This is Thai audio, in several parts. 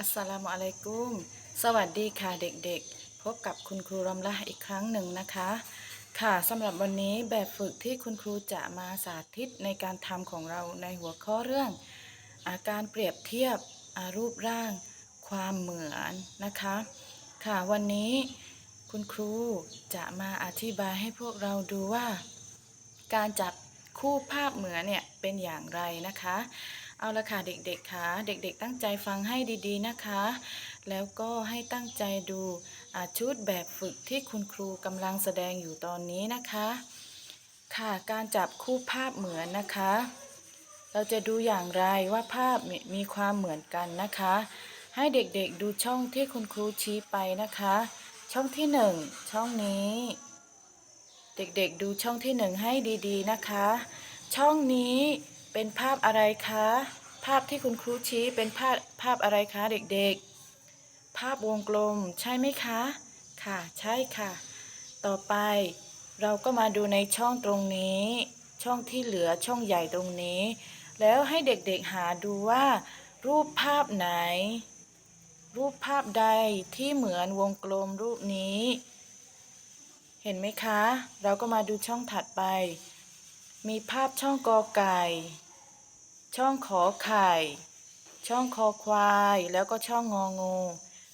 อัสสลามุอะลัยกุม สวัสดีค่ะเด็กๆ พบกับคุณครูรอมละอีกครั้งหนึ่งนะคะ ค่ะสำหรับวันนี้แบบฝึกที่คุณครูจะมาสาธิตในการทำของเราในหัวข้อเรื่อง อาการเปรียบเทียบรูปร่าง ความเหมือนนะคะ ค่ะวันนี้คุณครูจะมาอธิบายให้พวกเราดูว่า การจับคู่ภาพเหมือนเนี่ยเป็นอย่างไรนะคะ เอาละค่ะเด็กๆค่ะเด็กๆ ตั้งใจฟังให้ดีๆนะคะ แล้วก็ให้ตั้งใจดูชุดแบบฝึกที่คุณครูกำลังแสดงอยู่ตอนนี้นะคะ ค่ะการจับคู่ภาพเหมือนนะคะ เราจะดูอย่างไรว่าภาพมีความเหมือนกันนะคะ ให้เด็กๆดูช่องที่คุณครูชี้ไปนะคะ ช่องที่หนึ่งช่องนี้ เด็กๆดูช่องที่หนึ่งให้ดีๆนะคะ ช่องนี้เป็นภาพอะไรคะาพที่คุณครูชี้เป็นภาพภาพอะไรคะเด็กๆ ภาพวงกลมใช่ไหมคะ ค่ะ ใช่ค่ะ ต่อไปเราก็มาดูในช่องตรงนี้ ช่องที่เหลือช่องใหญ่ตรงนี้ แล้วให้เด็กๆหาดูว่า รูปภาพไหน รูปภาพใดที่เหมือนวงกลมรูปนี้ เห็นไหมคะ เราก็มาดูช่องถัดไป มีภาพช่องกอไก่ ช่องขอไข่ ช่องคอควาย แล้วก็ช่องงองู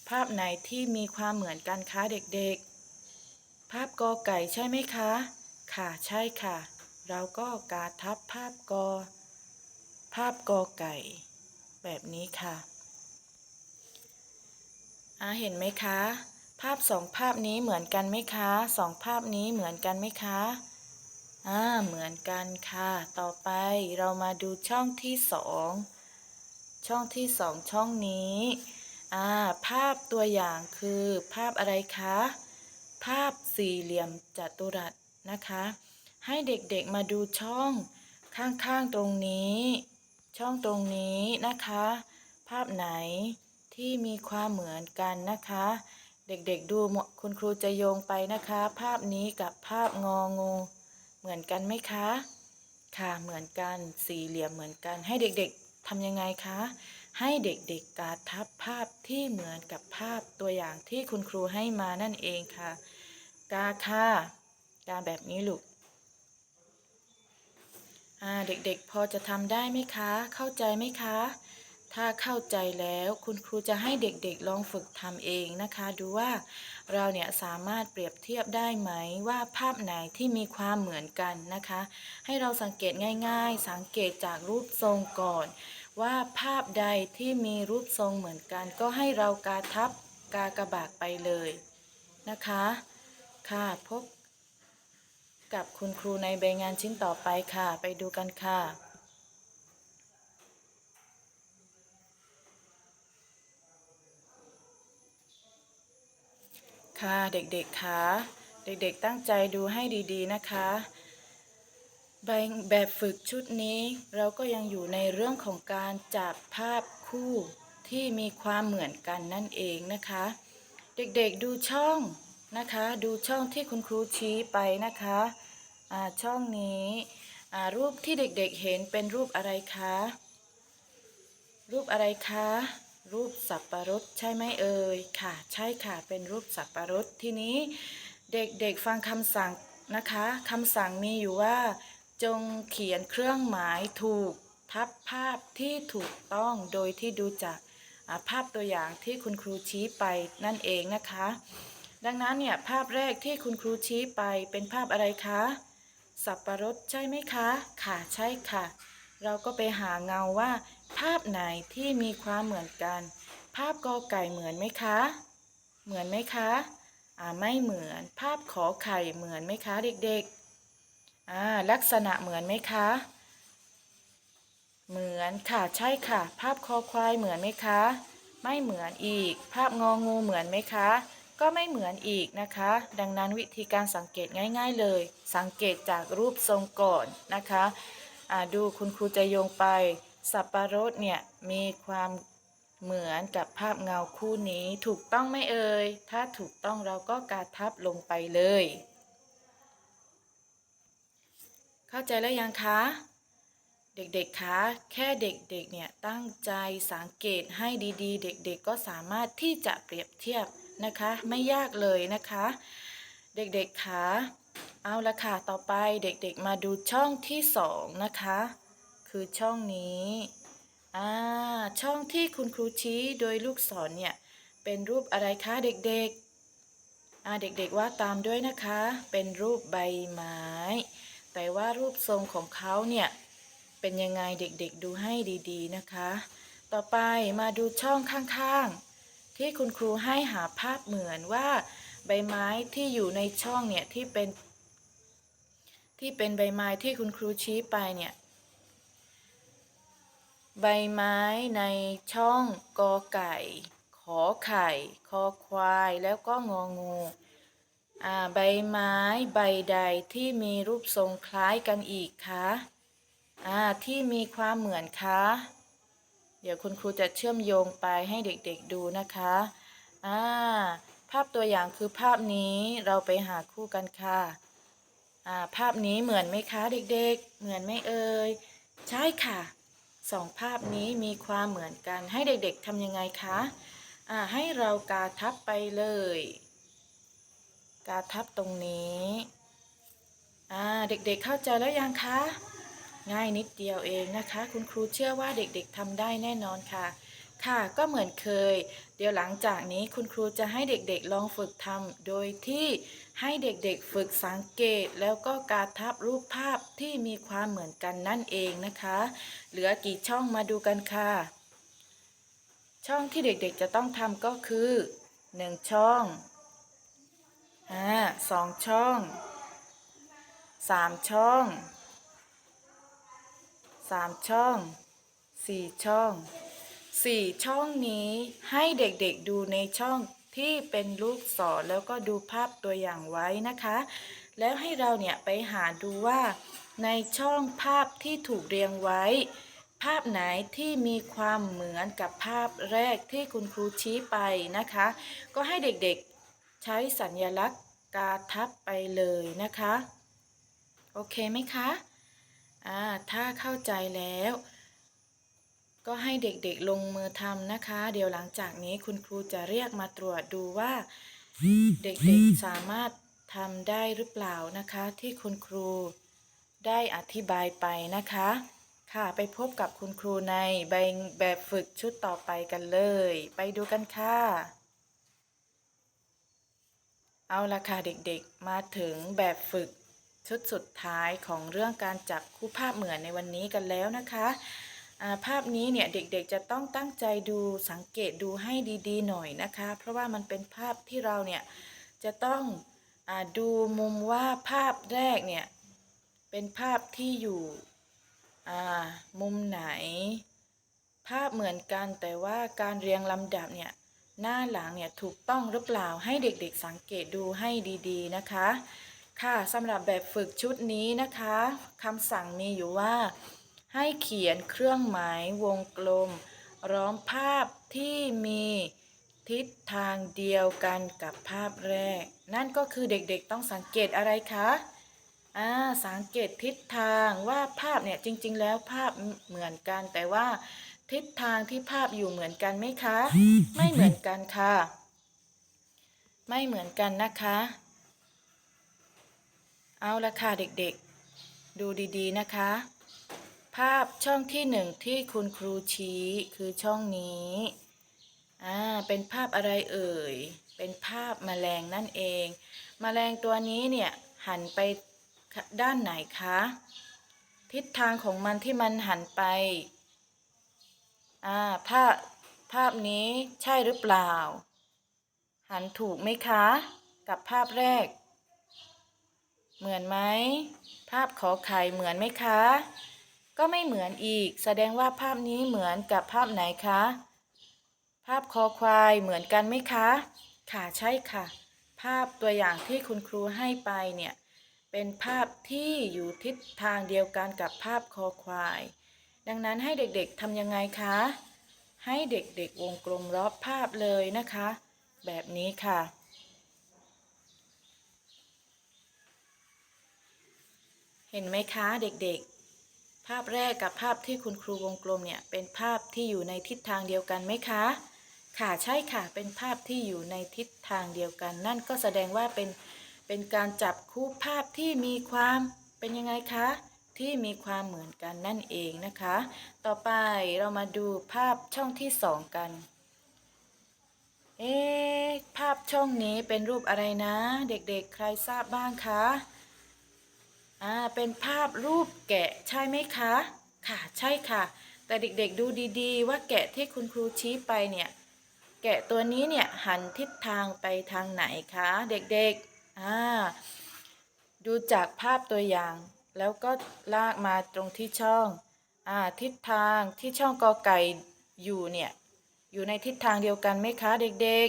ภาพไหนที่มีความเหมือนกันคะเด็กๆ ภาพกอไก่ใช่ไหมคะ ค่ะใช่ค่ะ เราก็กาทับภาพกอ ภาพกอไก่ แบบนี้ค่ะอาเห็นไหมคะ ภาพสองภาพนี้เหมือนกันไหมคะสองภาพนี้เหมือนกันไหมคะ อ่าเหมือนกันค่ะ ต่อไปเรามาดูช่องที่สองช่องที่สองช่องนี้อ่าภาพตัวอย่างคือภาพอะไรคะ ภาพสี่เหลี่ยมจัตุรัสนะคะ ให้เด็กๆมาดูช่องข้างๆตรงนี้ ช่องตรงนี้นะคะ ภาพไหนที่มีความเหมือนกันนะคะ เด็กๆดูคุณครูจะโยงไปนะคะ ภาพนี้กับภาพงองู เหมือนกันไหมคะ ค่ะเหมือนกันสี่เหลี่ยมเหมือนกัน ให้เด็กๆทำยังไงคะ ให้เด็กๆกาทับภาพที่เหมือนกับภาพตัวอย่างที่คุณครูให้มานั่นเองค่ะ กาค่ะกาแบบนี้ลูกเด็กๆพอจะทำได้ไหมคะ เข้าใจไหมคะ ถ้าเข้าใจแล้วคุณครูจะให้เด็กๆลองฝึกทำเองนะคะ ดูว่าเราเนี่ยสามารถเปรียบเทียบได้ไหมว่าภาพไหนที่มีความเหมือนกันนะคะ ให้เราสังเกตง่าย ๆ สังเกตจากรูปทรงก่อน ว่าภาพใดที่มีรูปทรงเหมือนกัน ก็ให้เรากาทับกากระบากไปเลยนะคะ ค่ะพบกับคุณครูในใบงานชิ้นต่อไปค่ะ ไปดูกันค่ะ ค่ะเด็กๆคะเด็กๆตั้งใจดูให้ดีๆนะคะใบแบบฝึกชุดนี้เราก็ยังอยู่ในเรื่องของการจับภาพคู่ที่มีความเหมือนกันนั่นเองนะคะ เด็กๆดูช่องนะคะ ดูช่องที่คุณครูชี้ไปนะคะช่องนี้รูปที่เด็กๆเห็นเป็นรูปอะไรคะรูปอะไรคะ รูปสับปะรดใช่ไหมเอ่ยค่ะ ใช่ค่ะเป็นรูปสับปะรดทีนี้เด็กๆฟังคำสั่งนะคะคำสั่งมีอยู่ว่า จงเขียนเครื่องหมายถูกทับภาพที่ถูกต้องโดยที่ดูจากภาพตัวอย่างที่คุณครูชี้ไปนั่นเองนะคะ ดังนั้นเนี่ยภาพแรกที่คุณครูชี้ไปเป็นภาพอะไรคะสับปะรดใช่ไหมคะ ค่ะใช่ค่ะ เราก็ไปหาเงาว่า ภาพไหนที่มีความเหมือนกัน ภาพกอไก่เหมือนไหมคะ เหมือนไหมคะอ่าไม่เหมือน ภาพขอไข่เหมือนไหมคะเด็กๆอ่าลักษณะเหมือนไหมคะ เหมือนค่ะใช่ค่ะ ภาพคอควายเหมือนไหมคะ ไม่เหมือนอีก ภาพงองูเหมือนไหมคะ ก็ไม่เหมือนอีกนะคะ ดังนั้นวิธีการสังเกตง่าย ๆเลย สังเกตจากรูปทรงก่อนนะคะอ่าดูคุณครูจะโยงไป สับปะรดเนี่ยมีความเหมือนกับภาพเงาคู่นี้ถูกต้องไหมเอ่ย ถ้าถูกต้องเราก็กาทับลงไปเลย เข้าใจแล้วยังคะ เด็กๆคะแค่เด็กๆเนี่ยตั้งใจสังเกตให้ดีๆ เด็กๆก็สามารถที่จะเปรียบเทียบนะคะ ไม่ยากเลยนะคะ เด็กๆคะเอาละค่ะต่อไปเด็กๆมาดูช่องที่สองนะคะ คือช่องนี้อ่าช่องที่คุณครูชี้โดยลูกศรเนี่ย เป็นรูปอะไรคะเด็กๆอ่าเด็กๆว่าตามด้วยนะคะ เป็นรูปใบไม้ แต่ว่ารูปทรงของเขาเนี่ย เป็นยังไงเด็กๆดูให้ดีๆนะคะ ต่อไปมาดูช่องข้างๆ ที่คุณครูให้หาภาพเหมือนว่าใบไม้ที่อยู่ในช่องเนี่ยที่เป็น ที่เป็นใบไม้ที่คุณครูชี้ไปเนี่ย ใบไม้ในช่องกอไก่ ขอไข่ คอควายแล้วก็งองูอ่าใบไม้ใบใดที่มีรูปทรงคล้ายกันอีกคะอ่าที่มีความเหมือนคะ เดี๋ยวคุณครูจะเชื่อมโยงไปให้เด็กๆดูนะคะอ่าภาพตัวอย่างคือภาพนี้เราไปหาคู่กันค่ะอ่าภาพนี้เหมือนไหมคะเด็กๆ เหมือนไหมเอ่ยใช่ค่ะ สองภาพนี้มีความเหมือนกันให้เด็กๆทำยังไงคะอ่าให้เรากาทับไปเลย กาทับตรงนี้อ่าเด็กๆเข้าใจแล้วยังคะ ง่ายนิดเดียวเองนะคะ คุณครูเชื่อว่าเด็กๆทำได้แน่นอนค่ะ ค่ะก็เหมือนเคย เดี๋ยวหลังจากนี้คุณครูจะให้เด็กๆลองฝึกทำโดยที่ให้เด็กๆฝึกสังเกตแล้วก็การทับรูปภาพที่มีความเหมือนกันนั่นเองนะคะ เหลือกี่ช่องมาดูกันค่ะ ช่องที่เด็กๆจะต้องทำก็คือ 1 ช่องอ่าสองช่องสามช่องสามช่องสี่ช่อง สี่ช่องนี้ให้เด็กๆดูในช่องที่เป็นลูกศรแล้วก็ดูภาพตัวอย่างไว้นะคะ แล้วให้เราเนี่ยไปหาดูว่า ในช่องภาพที่ถูกเรียงไว้ ภาพไหนที่มีความเหมือนกับภาพแรกที่คุณครูชี้ไปนะคะ ก็ให้เด็กๆใช้สัญลักษณ์กาทับไปเลยนะคะ โอเคไหมคะอ่าถ้าเข้าใจแล้ว ก็ให้เด็กๆลงมือทำนะคะ เดี๋ยวหลังจากนี้คุณครูจะเรียกมาตรวจดูว่า เด็กๆสามารถทำได้หรือเปล่านะคะ ที่คุณครูได้อธิบายไปนะคะ ค่ะไปพบกับคุณครูในใบแบบฝึกชุดต่อไปกันเลย ไปดูกันค่ะ เอาละค่ะเด็กๆมาถึงแบบฝึกชุดสุดท้ายของเรื่องการจับคู่ภาพเหมือนในวันนี้กันแล้วนะคะอ่า ภาพนี้เนี่ยเด็กๆจะต้องตั้งใจดูสังเกตดูให้ดีๆหน่อยนะคะ เพราะว่ามันเป็นภาพที่เราเนี่ยจะต้องอดูมุมว่าภาพแรกเนี่ยเป็นภาพที่อยู่มุมไหน ภาพเหมือนกันแต่ว่าการเรียงลำดับเนี่ยหน้าหลังเนี่ยถูกต้องหรือเปล่าให้เด็กๆสังเกตดูให้ดีๆนะคะ ค่ะสำหรับแบบฝึกชุดนี้นะคะคำสั่งมีอยู่ว่า ให้เขียนเครื่องหมายวงกลมล้อมภาพที่มีทิศทางเดียวกันกับภาพแรก นั่นก็คือเด็กๆต้องสังเกตอะไรคะอ่าสังเกตทิศทางว่าภาพเนี่ยจริง ๆ แล้วภาพเหมือนกัน แต่ว่าทิศทางที่ภาพอยู่เหมือนกันไหมคะ ไม่เหมือนกันค่ะ ไม่เหมือนกันนะคะ เอาละค่ะเด็กๆ ดูดีๆนะคะ ภาพช่องที่หนึ่งที่คุณครูชี้คือช่องนี้ อ่า เป็นภาพอะไรเอ่ย เป็นภาพแมลงนั่นเอง แมลงตัวนี้เนี่ยหันไปด้านไหนคะ ทิศทางของมันที่มันหันไป อ่า ภาพภาพนี้ใช่หรือเปล่า หันถูกไหมคะ กับภาพแรก เหมือนไหม ภาพขอไข่เหมือนไหมคะ ก็ไม่เหมือนอีก แสดงว่าภาพนี้เหมือนกับภาพไหนคะ ภาพคอควายเหมือนกันไหมคะ ค่ะใช่ค่ะ ภาพตัวอย่างที่คุณครูให้ไปเนี่ย เป็นภาพที่อยู่ทิศทางเดียวกันกับภาพคอควาย ดังนั้นให้เด็กๆทำยังไงคะ ให้เด็กๆวงกลมรอบภาพเลยนะคะ แบบนี้ค่ะเห็นไหมคะเด็กๆ ภาพแรกกับภาพที่คุณครูวงกลมเนี่ยเป็นภาพที่อยู่ในทิศทางเดียวกันไหมคะ ค่ะใช่ค่ะ เป็นภาพที่อยู่ในทิศทางเดียวกัน นั่นก็แสดงว่าเป็นเป็นการจับคู่ภาพที่มีความเป็นยังไงคะ ที่มีความเหมือนกันนั่นเองนะคะ ต่อไปเรามาดูภาพช่องที่สองกัน เอ๊ภาพช่องนี้เป็นรูปอะไรนะ เด็กๆ ใครทราบบ้างคะ อ่าเป็นภาพรูปแกะใช่ไหมคะ ค่ะใช่ค่ะ แต่เด็กๆดูดีๆ ว่าแกะที่คุณครูชี้ไปเนี่ย แกะตัวนี้เนี่ยหันทิศทางไปทางไหนคะเด็กๆอ่าดูจากภาพตัวอย่าง แล้วก็ลากมาตรงที่ช่องอ่าทิศทางที่ช่องกอไก่อยู่เนี่ยอยู่ในทิศทางเดียวกันไหมคะเด็ก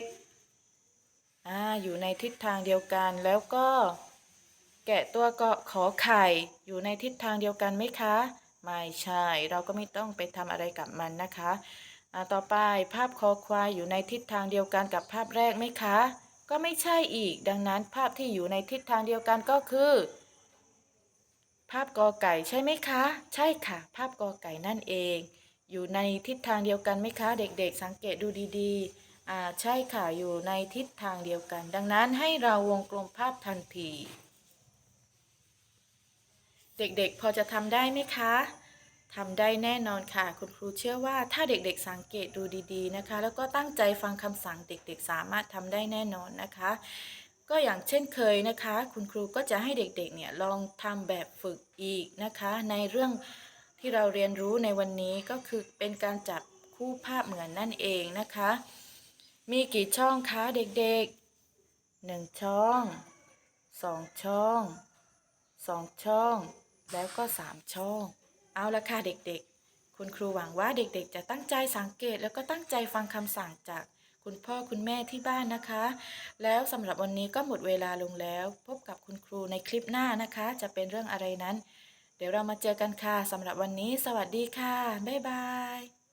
ๆอ่าอยู่ในทิศทางเดียวกันแล้วก็ แกะตัวก็ขอไข่อยู่ในทิศทางเดียวกันไหมคะ ไม่ใช่ เราก็ไม่ต้องไปทำอะไรกับมันนะคะต่อไปภาพคอควายอยู่ในทิศทางเดียวกันกับภาพแรกไหมคะ ก็ไม่ใช่อีก ดังนั้นภาพที่อยู่ในทิศทางเดียวกันก็คือ ภาพกอไก่ใช่ไหมคะ ใช่ค่ะ ภาพกอไก่นั่นเอง อยู่ในทิศทางเดียวกันไหมคะ เด็กๆ สังเกตดูดีๆอ่าใช่ค่ะอยู่ในทิศทางเดียวกัน ดังนั้นให้เราวงกลมภาพทันที เด็กๆ พอจะทำได้ไหมคะทำได้แน่นอนค่ะ คุณครูเชื่อว่าถ้าเด็กๆสังเกตดูดีๆนะคะ แล้วก็ตั้งใจฟังคำสั่งเด็กๆ สามารถทำได้แน่นอนนะคะ ก็อย่างเช่นเคยนะคะ คุณครูก็จะให้เด็กๆเนี่ยลองทำแบบฝึกอีกนะคะ ในเรื่องที่เราเรียนรู้ในวันนี้ก็คือเป็นการจับคู่ภาพเหมือนนั่นเองนะคะ มีกี่ช่องคะเด็กๆหนึ่งช่องสองช่องสองช่อง แล้วก็สามช่อง เอาละค่ะเด็กๆ คุณครูหวังว่าเด็กๆ จะตั้งใจสังเกตแล้วก็ตั้งใจฟังคำสั่งจากคุณพ่อคุณแม่ที่บ้านนะคะ แล้วสำหรับวันนี้ก็หมดเวลาลงแล้ว พบกับคุณครูในคลิปหน้านะคะ จะเป็นเรื่องอะไรนั้น เดี๋ยวเรามาเจอกันค่ะสำหรับวันนี้ สวัสดีค่ะ บ๊ายบาย